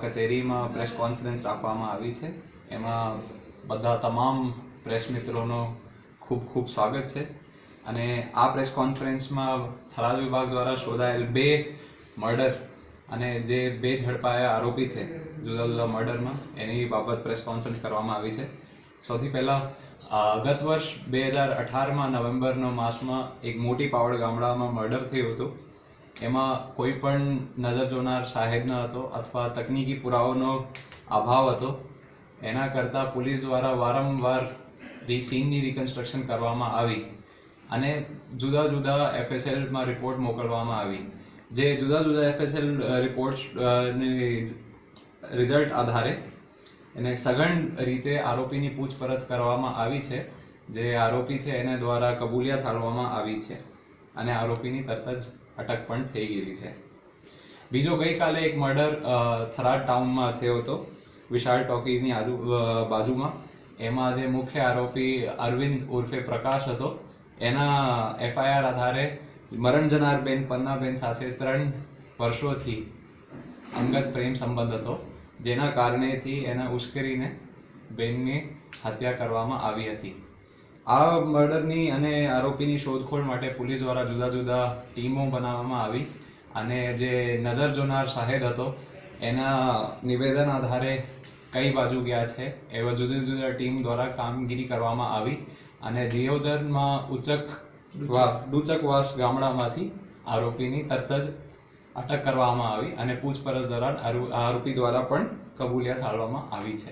કચેરીમાં press conference રાખવામાં આવી છે. એમાં બધા તમામ પ્રેસ મિત્રોનો ખૂબ ખૂબ સ્વાગત છે. અને આ પ્રેસ કોન્ફરન્સમાં થરાદ વિભાગ દ્વારા શોધાયેલ બે મર્ડર અને જે બે ઝડપાયા આરોપી છે જુદા મર્ડરમાં એની બાબત પ્રેસ કોન્ફરન્સ કરવામાં આવી છે. સૌથી પહેલાં ગત વર્ષ બે હજાર અઢારમાં નવેમ્બરનો માસમાં એક મોટી પાવડ ગામડામાં મર્ડર થયું હતું. એમાં કોઈ પણ નજર જોનાર શાહેદ ન હતો અથવા તકનીકી પુરાવાનો અભાવ હતો, એના કરતાં પોલીસ દ્વારા વારંવાર સીનની રિકન્સ્ટ્રક્શન કરવામાં આવી અને જુદા જુદા એફએસએલમાં રિપોર્ટ મોકલવામાં આવી. જે જુદા જુદા એફએસએલ રિપોર્ટની રિઝલ્ટ આધારે એને સઘન રીતે આરોપીની પૂછપરછ કરવામાં આવી છે. જે આરોપી છે એને દ્વારા કબૂલિયાત હાલવામાં આવી છે અને આરોપીની તરત જ અટક પણ થઈ ગયેલી છે. બીજો ગઈકાલે એક મર્ડર થરાદ ટાઉનમાં થયો હતો, વિશાળ ટોકીઝની આજુ બાજુમાં. એમાં જે મુખ્ય આરોપી અરવિંદ ઉર્ફે પ્રકાશ હતો, એના એફઆઈઆર આધારે મરણ જનાર બેન પન્નાબેન સાથે ત્રણ વર્ષોથી અંગત પ્રેમ સંબંધ હતો, જેના કારણેથી એને ઉશ્કેરીને બેનની હત્યા કરવામાં આવી હતી. આ મર્ડરની અને આરોપીની શોધખોળ માટે પોલીસ દ્વારા જુદા જુદા ટીમો બનાવવામાં આવી અને જે નજર જોનાર શાહેદ હતો એના નિવેદન આધારે કઈ બાજુ ગયા છે એવા જુદા જુદા ટીમ દ્વારા કામગીરી કરવામાં આવી અને દિયોદરમાં ઉચક વા- ડુચકવાસ ગામડામાંથી આરોપીની તરત જ અટક કરવામાં આવી અને પૂછપરછ દોરાન આરોપી દ્વારા પણ કબૂલિયાત હાલવામાં આવી છે.